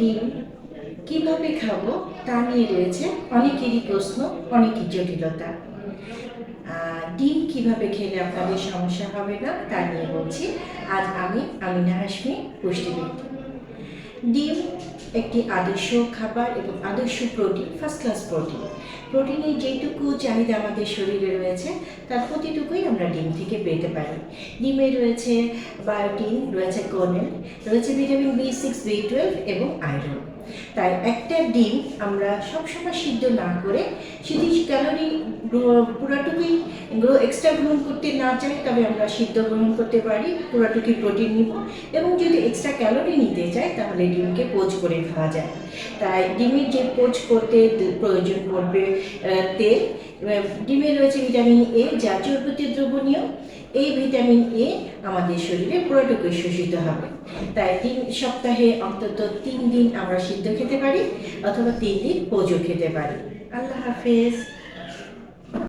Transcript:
ডিম। কীভাবে খাব তা নিয়ে রয়েছে অনেকেরই প্রশ্ন অনেকই জটিলতা। ডিম কীভাবে খেলে আপনাদের সমস্যা হবে না তা নিয়ে বলছি। আজ আমি আমিনা হাসমি পুষ্টিবিদ। ডিম একটি আদর্শ খাবার এবং আদর্শ প্রোটিন ফার্স্ট ক্লাস প্রোটিন। প্রোটিনের যেটুকু চাহিদা আমাদের শরীরে রয়েছে, তার প্রতিটুকুই আমরা ডিম থেকে পেতে পারি। ডিমে রয়েছে বায়োটিন, রয়েছে কোনেল রয়েছে vitamin B six, B twelve এবং আয়রন। তাই একটা ডিম আমরা সবসময় সিদ্ধ না করে যদি ক্যালোরি পুরাটুকুই এক্সট্রা গ্রহণ করতে না চাই, তবে আমরা সিদ্ধ গ্রহণ করতে পারি পুরাটুকুই প্রোটিন নিব। এবং যদি এক্সট্রা ক্যালোরি নিতে চাই, তাহলে ডিমকে পোচ করে খাওয়া যায়। তাই ডিমের যে পোচ করতে প্রয়োজন পড়বে তেল। ডিমে রয়েছে ভিটামিন এ যা চর্বতি দ্রবণীয় এই ভিটামিন এ আমাদের শরীরে পুরোটুকুই শোষিত হবে। তাই তিন সপ্তাহে অন্তত তিন দিন আমরা সিদ্ধ খেতে পারি, অথবা তিন দিন পোজো খেতে পারি। আল্লাহ হাফেজ।